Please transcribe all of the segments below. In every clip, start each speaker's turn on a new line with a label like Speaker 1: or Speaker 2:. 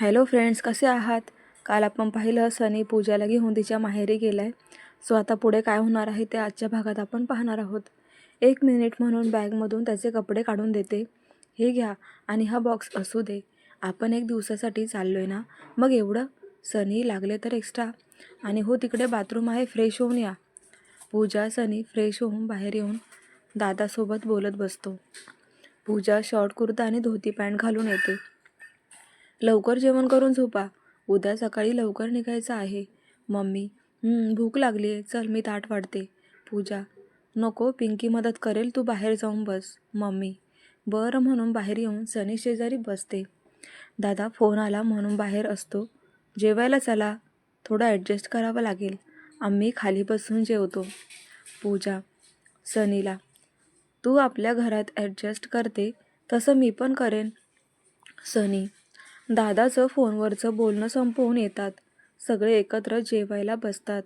Speaker 1: Hello friends कसे आहात? काल आपण पाहिलं सनी पूजाला घेऊन तिच्या माहेरी गेलाय. सो आता पुढे काय होणार आहे ते आजच्या भागात आपण पाहणार आहोत. एक मिनिट म्हणून बॅगमधून त्याचे कपडे काढून देते. हे घ्या आणि हा बॉक्स असू दे. आपण एक दिवसासाठी चाललो आहे ना? मग एवढं? सनी लागले तर एक्स्ट्रा. आणि हो तिकडे बाथरूम आहे फ्रेश होऊन या. पूजा सनी फ्रेश होऊन बाहेर येऊन दादासोबत बोलत बसतो. पूजा शॉर्ट कुर्ता आणि धोती पॅन्ट घालून येते. लवकर जेवण करून झोपा. उद्या सकाळी लवकर निघायचं आहे. मम्मी भूक लागली आहे चल मी ताट वाढते. पूजा नको पिंकी मदत करेल तू बाहेर जाऊन बस. मम्मी बरं म्हणून बाहेर येऊन सनी शेजारी बसते. दादा फोन आला म्हणून बाहेर असतो. जेवायला चला. थोडं ॲडजस्ट करावं लागेल. आम्ही खाली बसून जेवतो. पूजा सनीला तू आपल्या घरात ॲडजस्ट करते. तसं मी पण करेन. सनी दादाचं फोनवरचं बोलणं संपवून येतात. सगळे एकत्र जेवायला बसतात.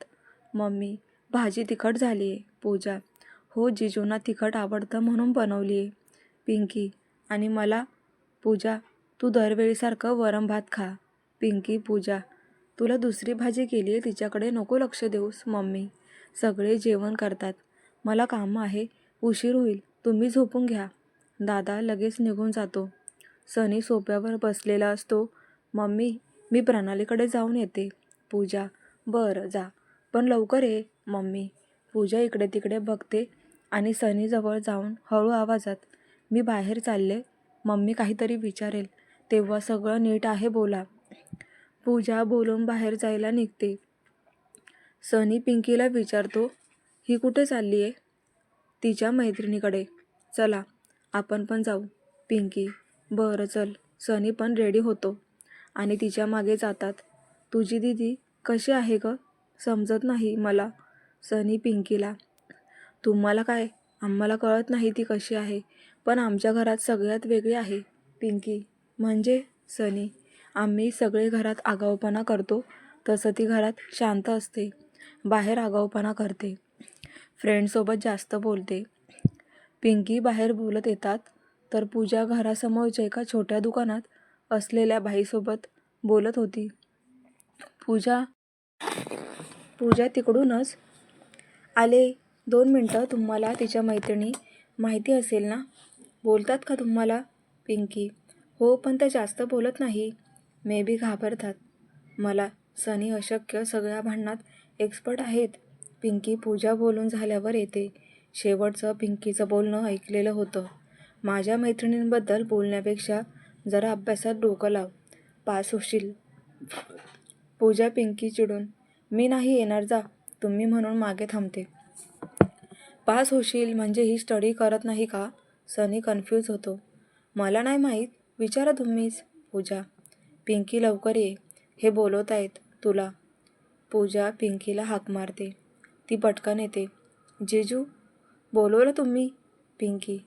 Speaker 1: मम्मी भाजी तिखट झाली आहे पूजा हो जिजूंना तिखट आवडतं म्हणून बनवली आहे पिंकी आणि मला पूजा तू दरवेळीसारखं वरम भात खा. पिंकी पूजा तुला दुसरी भाजी केली आहे तिच्याकडे नको लक्ष देऊस मम्मी. सगळे जेवण करतात. मला काम आहे. उशीर होईल. तुम्ही झोपून घ्या. दादा लगेच निघून जातो. सनी सोप्यावर बसलेला असतो. मम्मी मी प्रणालीकडे जाऊन येते. पूजा. बरं जा. पण लवकर ये. मम्मी. पूजा इकडे तिकडे बघते आणि सनीजवळ जाऊन हळू आवाजात मी बाहेर चालले. मम्मी काहीतरी विचारेल. तेव्हा सगळं नीट आहे बोला. पूजा बोलून बाहेर जायला निघते. सनी पिंकीला विचारतो ही कुठे चालली आहे तिच्या मैत्रिणीकडे. चला आपण पण जाऊ. पिंकी बरं चल. सनी पण रेडी होतो. आणि तिच्यामागे जातात. तुझी दीदी कशी आहे ग? समजत नाही मला. सनी पिंकीला. तुम्हाला काय? आम्हाला कळत नाही ती कशी आहे. पण आमच्या घरात सगळ्यात वेगळी आहे. पिंकी. म्हणजे? सनी. आम्ही सगळे घरात आगाऊपणा करतो. तसं ती घरात शांत असते. बाहेर आगाऊपणा करते. फ्रेंडसोबत जास्त बोलते. पिंकी बाहेर बोलत येतात. तर पूजा घरासमोरच्या एका छोट्या दुकानात असलेल्या बाईसोबत बोलत होती. पूजा पूजा तिकडूनच आले. दोन मिनटं तुम्हाला तिच्या मैत्रिणी माहिती असेल ना? बोलतात का तुम्हाला पिंकी? हो पण त्या जास्त बोलत नाही. मे बी घाबरतात. मला सनी अशक्य सगळ्या भांडणात एक्सपर्ट आहेत. पिंकी पूजा बोलून झाल्यावर येते. शेवटचं पिंकीचं बोलणं ऐकलेलं होतं. माझ्या मैत्रिणींबद्दल बोलण्यापेक्षा जरा अभ्यासात डोकं लाव. पास होशील. पूजा पिंकी चिडून मी नाही येणार जा. तुम्ही म्हणून मागे थांबते. पास होशील म्हणजे ही स्टडी करत नाही का? सनी कन्फ्यूज होतो. मला नाही माहीत. विचारा तुम्हीच. पूजा पिंकी लवकर ये. हे बोलवत आहेत तुला. पूजा पिंकीला हाक मारते. ती पटकन येते. जेजू बोलवलं तुम्ही? पिंकी.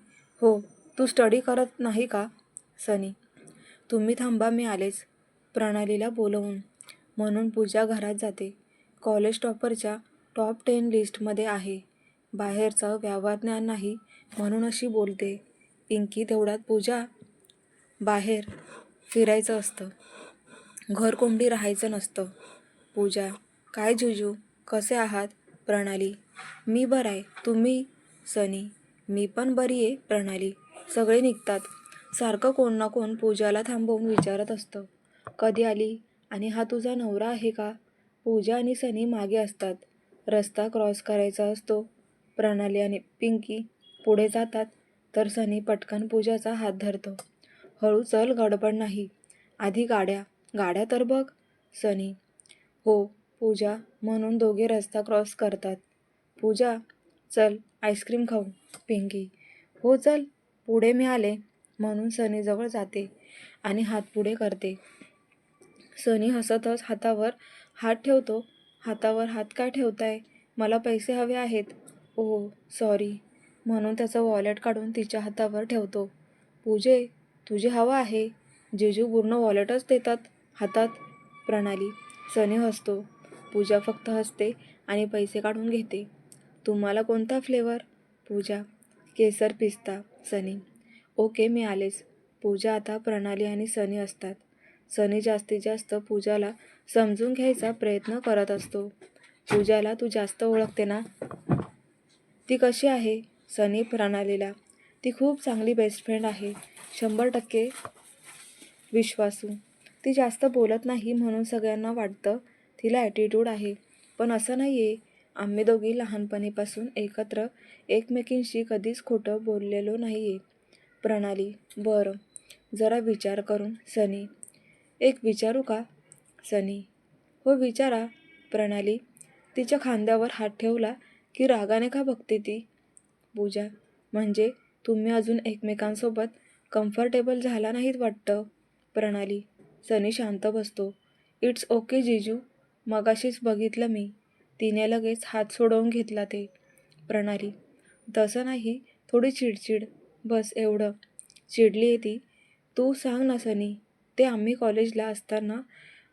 Speaker 1: हो. तू स्टडी करत नाही का सनी? तुम्ही थांबा मी आलेच. प्रणालीला बोलवून. म्हणून पूजा घरात जाते. कॉलेज टॉपरच्या टॉप टेन लिस्टमध्ये आहे. बाहेरचं व्यवहार ज्ञान नाही म्हणून अशी बोलते. पिंकी तेवढ्यात पूजा बाहेर फिरायचं असतं. घरकोंबडी राहायचं नसतं. पूजा काय जुजू? कसे आहात? प्रणाली मी बरं आहे. तुम्ही? सनी मी पण बरी आहे. प्रणाली सगळे निघतात. सारखं कोण ना कोण पूजाला थांबवून विचारत असतं. कधी आली? आणि हा तुझा नवरा आहे का? पूजा आणि सनी मागे असतात. रस्ता क्रॉस करायचा असतो. प्रणाली आणि पिंकी पुढे जातात तर सनी पटकन पूजाचा हात धरतो. हळू चल गडबड नाही. आधी गाड्या. गाड्या तर बघ. सनी. हो पूजा म्हणून दोघे रस्ता क्रॉस करतात. पूजा चल आईस्क्रीम खाऊ. पिंकी. हो चल. पुढे मिळाले म्हणून सनीजवळ जाते आणि हात पुढे करते. सनी हसतच हातावर हात ठेवतो. हातावर हात काय ठेवताय? मला पैसे हवे आहेत. Oh sorry. म्हणून त्याचं वॉलेट काढून तिच्या हातावर ठेवतो. पूजे तुझी हवा आहे. जेजू पूर्ण वॉलेटच देतात हातात प्रणाली. सनी हसतो. पूजा फक्त हसते आणि पैसे काढून घेते. तुम्हाला कोणता फ्लेवर? पूजा केसर पिस्ता. सनी. ओके मी आलेच. पूजा आता प्रणाली आणि सनी असतात. सनी जास्तीत जास्त पूजाला समजून घ्यायचा प्रयत्न करत असतो. पूजाला तू जास्त ओळखते ना? ती कशी आहे? सनी प्रणालीला. ती खूप चांगली बेस्ट फ्रेंड आहे. शंभर टक्के विश्वासू. ती जास्त बोलत नाही म्हणून सगळ्यांना वाटतं तिला ॲटिट्यूड आहे. पण असं नाही आहे आम्ही दोघी लहानपणीपासून एकत्र एकमेकींशी कधीच खोटं बोललेलो नाही आहे प्रणाली बरं जरा विचार करून सनी. एक विचारू का? सनी. हो विचारा. प्रणाली तिच्या खांद्यावर हात ठेवला की रागाने का बघते ती? पूजा म्हणजे तुम्ही अजून एकमेकांसोबत कम्फर्टेबल झाला नाहीत वाटतं? प्रणाली सनी शांत बसतो. इट्स ओके जिजू. मगाशीच बघितलं मी. तिने लगेच हात सोडवून घेतला ते. प्रणाली तसं नाही थोडी चिडचिड बस एवढं. चिडली आहे ती. तू सांग ना सनी ते आम्ही कॉलेजला असताना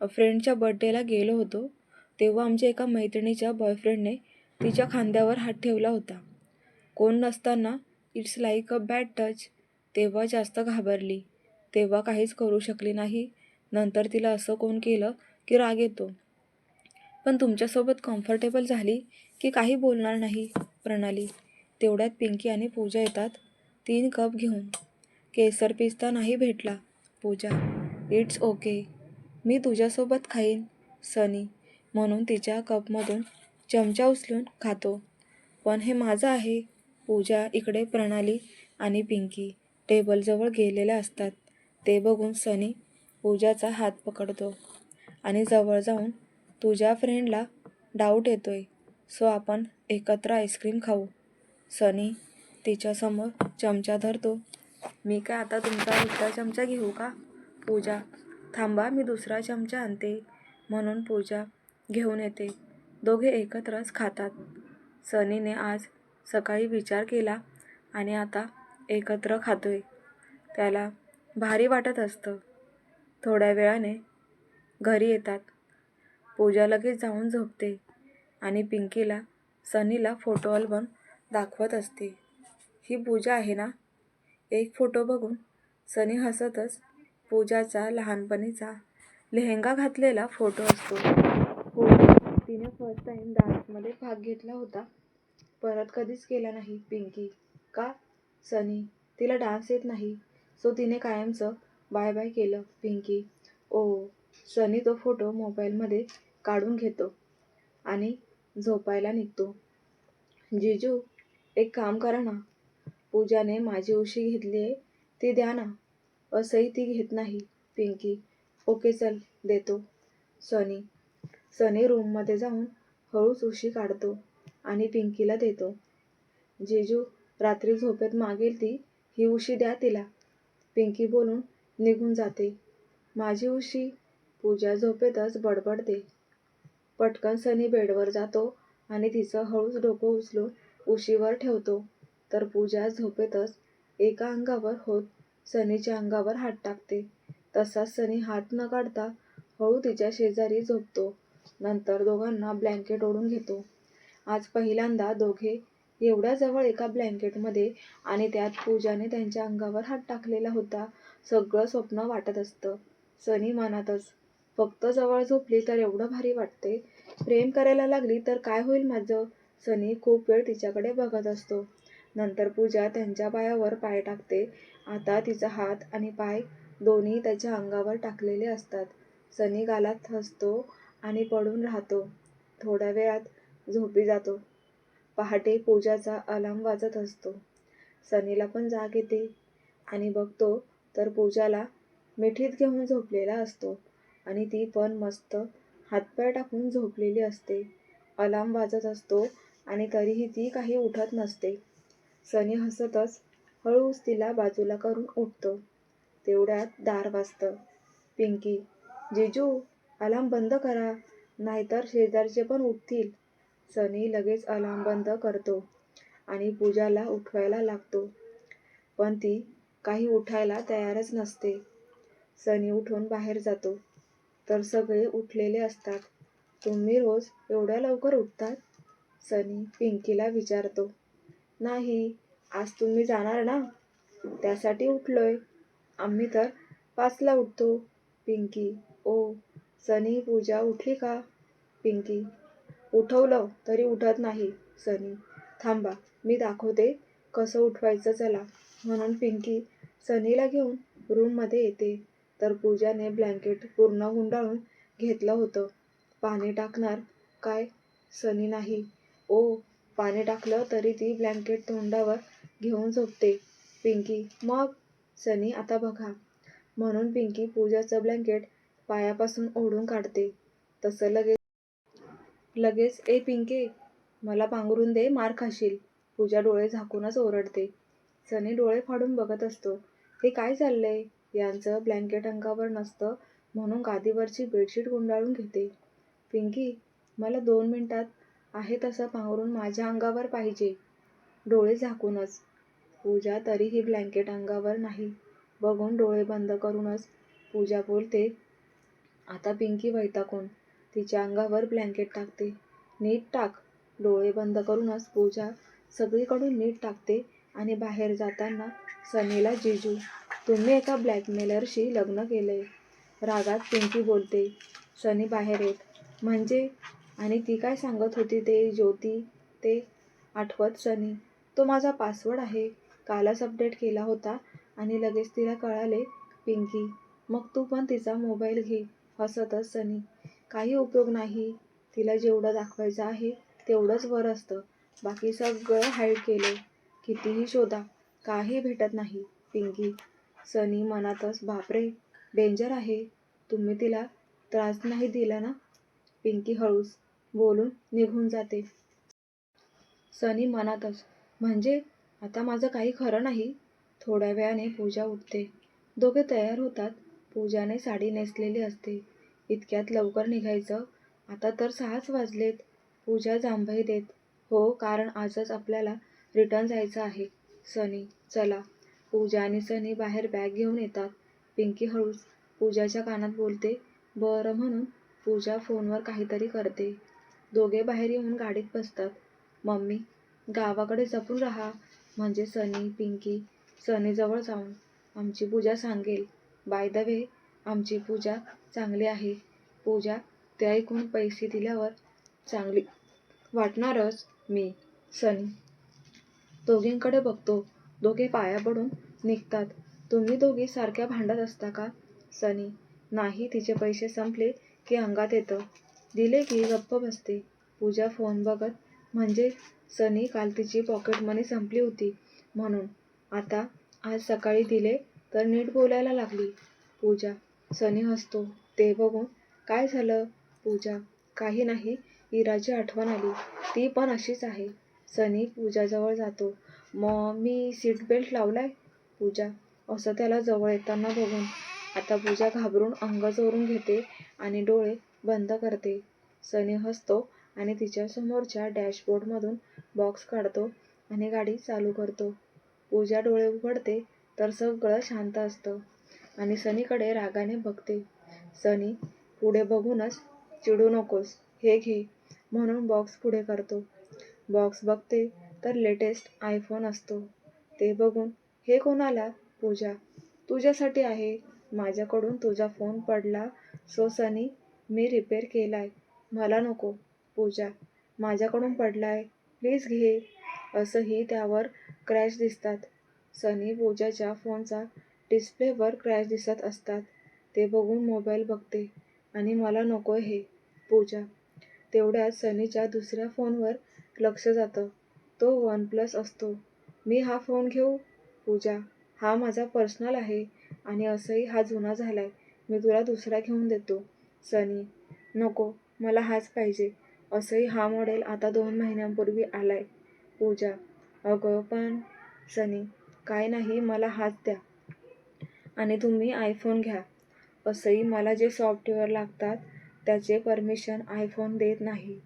Speaker 1: फ्रेंडच्या बड्डेला गेलो होतो तेव्हा आमच्या एका मैत्रिणीच्या बॉयफ्रेंडने तिच्या खांद्यावर हात ठेवला होता. कोण नसताना it's like a bad touch. तेव्हा जास्त घाबरली. तेव्हा काहीच करू शकली नाही. नंतर तिला असं कोण केलं की राग येतो. पण तुमच्यासोबत कम्फर्टेबल झाली की काही बोलणार नाही प्रणाली. तेवढ्यात पिंकी आणि पूजा येतात. तीन कप घेऊन. केसर पिस्ता नाही भेटला. पूजा इट्स ओके मी तुझ्यासोबत खाईन सनी. म्हणून तिच्या कपमधून चमचा उचलून खातो. पण हे माझं आहे. पूजा इकडे प्रणाली आणि पिंकी टेबलजवळ गेलेल्या असतात. ते बघून सनी पूजाचा हात पकडतो आणि जवळ जाऊन तुझ्या फ्रेंडला डाऊट येतोय सो आपण एकत्र आईस्क्रीम खाऊ. सनी तिच्यासमोर चमचा धरतो. मी काय आता तुमचा दुसरा चमचा घेऊ का? पूजा थांबा मी दुसरा चमचा आणते. म्हणून पूजा घेऊन येते. दोघे एकत्रच खातात. सनीने आज सकाळी विचार केला आणि आता एकत्र खातोय. त्याला भारी वाटत असतं. थोड्या वेळाने घरी येतात. पूजा लगेच जाऊन झोपते आणि पिंकीला सनीला फोटो अल्बम दाखवत असते. ही पूजा आहे ना? एक फोटो बघून सनी हसतच पूजाचा लहानपणीचा लेहंगा घातलेला फोटो असतो. हो तिने फर्स्ट टाईम डान्समध्ये भाग घेतला होता. परत कधीच केला नाही पिंकी. का? सनी तिला डान्स येत नाही. सो तिने कायमचं बाय बाय केलं पिंकी. ओ सनी तो फोटो मोबाईलमध्ये काढून घेतो आणि झोपायला निघतो. जिजू एक काम करा ना. पूजाने माझी उशी घेतली आहे ती द्या ना. असंही ती घेत नाही. पिंकी ओके चल देतो. सनी सनी रूममध्ये जाऊन हळूच उशी काढतो आणि पिंकीला देतो. जिजू रात्री झोपेत मागेल ती ही उशी द्या तिला. पिंकी बोलून निघून जाते. माझी उशी पूजा झोपेतच बडबडते. पटकन सनी बेडवर जातो आणि तिचं हळूच डोकं उचलून उशीवर ठेवतो. तर पूजा झोपेतच एका अंगावर होत सनीच्या अंगावर हात टाकते. तसाच सनी हात न काढता हळू तिच्या शेजारी झोपतो. नंतर दोघांना ब्लँकेट ओढून घेतो. आज पहिल्यांदा दोघे एवढ्या जवळ एका ब्लँकेटमध्ये आणि त्यात पूजाने त्यांच्या अंगावर हात टाकलेला होता सगळं स्वप्न वाटत असतं. सनी मनातच फक्त जवळ झोपली तर एवढं भारी वाटते. प्रेम करायला लागली तर काय होईल माझं? सनी खूप वेळ तिच्याकडे बघत असतो. नंतर पूजा त्यांच्या पायावर पाय टाकते. आता तिचा हात आणि पाय दोन्ही त्याच्या अंगावर टाकलेले असतात. सनी गालात हसतो आणि पडून राहतो. थोड्या वेळात झोपी जातो. पहाटे पूजाचा अलार्म वाजत असतो. सनीला पण जाग येते आणि बघतो तर पूजाला मिठीत घेऊन झोपलेला असतो. आणि ती पण मस्त हातपाय टाकून झोपलेली असते. अलाम वाजत असतो आणि तरीही ती काही उठत नसते. सनी हसतच हळूच तिला बाजूला करून उठतो. तेवढ्यात दार वाजतं. पिंकी जिजू अलाम बंद करा नाहीतर शेजारचे पण उठतील. सनी लगेच अलाम बंद करतो आणि पूजाला उठवायला लागतो. पण ती काही उठायला तयारच नसते. सनी उठून बाहेर जातो. तर सगळे उठलेले असतात. तुम्ही रोज एवढ्या लवकर उठतात? सनी पिंकीला विचारतो. नाही आज तुम्ही जाणार ना? त्यासाठी उठलोय. आम्ही तर पाचला उठतो. पिंकी ओ सनी पूजा उठली का? पिंकी उठवलं तरी उठत नाही. सनी थांबा मी दाखवते कसं उठवायचं चला. म्हणून पिंकी सनीला घेऊन रूममध्ये येते. तर पूजाने ब्लँकेट पूर्ण गुंडाळून घेतलं होतं. पाणी टाकणार काय सनी नाही. ओ पाणी टाकलं तरी ती ब्लँकेट तोंडावर घेऊन झोपते. पिंकी मग? सनी आता बघा. म्हणून पिंकी पूजाचं ब्लँकेट पायापासून ओढून काढते. तसं लगेच लगेच ए पिंके मला पांघरून दे मार खाशील. पूजा डोळे झाकूनच ओरडते. सनी डोळे फाडून बघत असतो. हे काय चाललंय? यांचं ब्लँकेट अंगावर नसतं म्हणून गादीवरची बेडशीट गुंडाळून घेते. पिंकी मला दोन मिनटात आहे तसं पांघरून माझ्या अंगावर पाहिजे. डोळे झाकूनच. पूजा तरीही ब्लँकेट अंगावर नाही. बघून डोळे बंद करूनच पूजा बोलते आता पिंकी वैतागून तिच्या अंगावर ब्लँकेट टाकते. नीट टाक. डोळे बंद करूनच पूजा सगळीकडून नीट टाकते आणि बाहेर जाताना सनीला जिजू तुम्ही एका ब्लॅकमेलरशी लग्न केले रागात पिंकी बोलते सनी बाहेर येत. म्हणजे? आणि ती काय सांगत होती ते? ज्योती ते आठवत सनी. तो माझा पासवर्ड आहे. कालच अपडेट केला होता आणि लगेच तिला कळाले पिंकी. मग तू पण तिचा मोबाईल घे हसतच सनी. काही उपयोग नाही. तिला जेवढं दाखवायचं आहे तेवढंच वर असतं. बाकी सगळं हाईड केलं कितीही शोधा. काही भेटत नाही. पिंकी सनी मनातच बापरे डेंजर आहे. तुम्ही तिला त्रास नाही दिला ना? पिंकी हळूस बोलून निघून जाते. सनी मनातच म्हणजे आता माझं काही खरं नाही? थोड्या वेळाने पूजा उठते. दोघे तयार होतात. पूजाने साडी नेसलेली असते. इतक्यात लवकर निघायचं. आता तर सहाच वाजलेत. पूजा जांभई देत हो कारण आजच आपल्याला रिटर्न जायचं आहे. सनी चला. पूजा आणि सनी बाहेर बॅग घेऊन येतात. पिंकी हळूच पूजाच्या कानात बोलते बरं म्हणून पूजा फोनवर काहीतरी करते. दोघे बाहेर येऊन गाडीत बसतात. मम्मी गावाकडे जपून राहा. म्हणजे सनी पिंकी सनीजवळ जाऊन आमची पूजा सांगेल. बाय द वे आमची पूजा चांगली आहे. पूजा ते ऐकून पैसे दिल्यावर चांगली वाटणारच मी सनी. दोघींकडे बघतो. दोघे पाया पडून निघतात. तुम्ही दोघी सारख्या भांडत असता का? सनी नाही तिचे पैसे संपले की अंगात येतं. दिले की गप्प बसते. पूजा फोन बघत म्हणजे सनी काल तिची पॉकेट मनी संपली होती. म्हणून आता आज सकाळी दिले तर नीट बोलायला लागली. पूजा सनी हसतो. ते बघून काय झालं? पूजा काही नाही. इराची आठवण आली. ती पण अशीच आहे. सनी पूजाजवळ जातो. मग मी सीट बेल्ट लावलाय पूजा. असं त्याला जवळ येताना बघून. आता पूजा घाबरून अंग चोरून घेते आणि डोळे बंद करते. सनी हसतो आणि तिच्या समोरच्या डॅशबोर्डमधून बॉक्स काढतो आणि गाडी चालू करतो. पूजा डोळे उघडते तर सगळं शांत असतं आणि सनीकडे रागाने बघते. सनी पुढे बघूनच चिडू नकोस हे घे म्हणून बॉक्स पुढे करतो. बॉक्स बघते तर लेटेस्ट आयफोन असतो. ते बघून हे कोणाला? पूजा. तुझ्यासाठी आहे. माझ्याकडून तुझा फोन पडला. सो सनी मी रिपेअर केला आहे मला नको. पूजा माझ्याकडून पडला आहे प्लीज घे. असंही त्यावर क्रॅश दिसतात. सनी पूजाच्या फोनचा डिस्प्लेवर क्रॅश दिसत असतात. ते बघून मोबाईल बघते. आणि मला नको हे पूजा. तेवढ्यात सनीच्या दुसऱ्या फोनवर लक्ष जातं. तो वन प्लस असतो. मी हा फोन घेऊ? पूजा हा माझा पर्सनल आहे आणि असंही हा जुना झालाय. मी तुला दुसरा घेऊन देतो. सनी नको मला हाच पाहिजे. असंही हा मॉडेल आता दोन महिन्यांपूर्वी आलाय. पूजा अगं पण सनी काय नाही मला हाच द्या. आणि तुम्ही आयफोन घ्या. असंही मला जे सॉफ्टवेअर लागतात त्याचे परमिशन आयफोन देत नाही.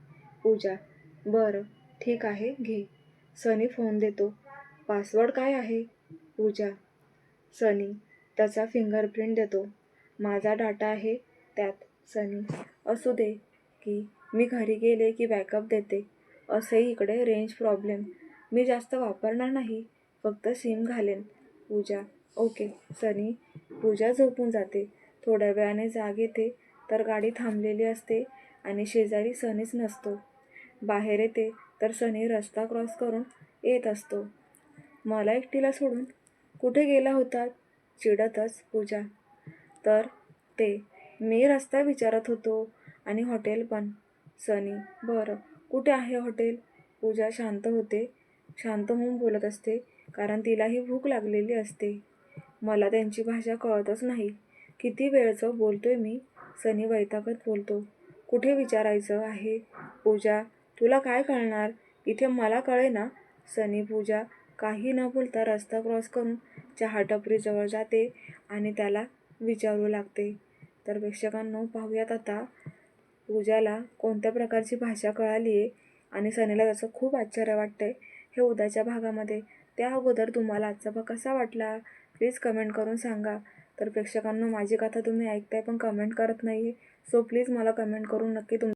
Speaker 1: पूजा बरं ठीक आहे घे. सनी फोन देतो. पासवर्ड काय आहे? पूजा. सनी त्याचा फिंगरप्रिंट देतो. माझा डाटा आहे त्यात सनी. असू दे की मी घरी गेले की बॅकअप देते. असंही इकडे रेंज प्रॉब्लेम मी जास्त वापरणार नाही फक्त सिम घालेन. पूजा. ओके सनी. पूजा झोपून जाते. थोड्या वेळाने जाग येते तर गाडी थांबलेली असते आणि शेजारी सनीच नसतो. बाहेर येते तर सनी रस्ता क्रॉस करून येत असतो. मला एकटीला सोडून कुठे गेला होता? चिडतच पूजा. तर ते मी रस्ता विचारत होतो आणि हॉटेल पण. सनी बरं कुठे आहे हॉटेल? पूजा शांत होते. शांत होऊन बोलत असते कारण तिलाही भूक लागलेली असते. मला त्यांची भाषा कळतच नाही. किती वेळचं बोलतोय मी? सनी वैतागत बोलतो. कुठे विचारायचं आहे? पूजा तुला काय कळणार? इथे मला कळे ना सनी पूजा काही न बोलता रस्ता क्रॉस करून चहा टपरीजवळ जाते आणि त्याला विचारू लागते. तर प्रेक्षकांनो पाहूयात आता पूजाला कोणत्या प्रकारची भाषा कळाली आहे आणि सनीला त्याचं खूप आश्चर्य वाटतंय हे उद्याच्या भागामध्ये. त्या अगोदर तुम्हाला आजचा भाग कसा वाटला? प्लीज कमेंट करून सांगा. तर प्रेक्षकांनो माझी कथा तुम्ही ऐकताय पण कमेंट करत नाही सो प्लीज मला कमेंट करून नक्की तुम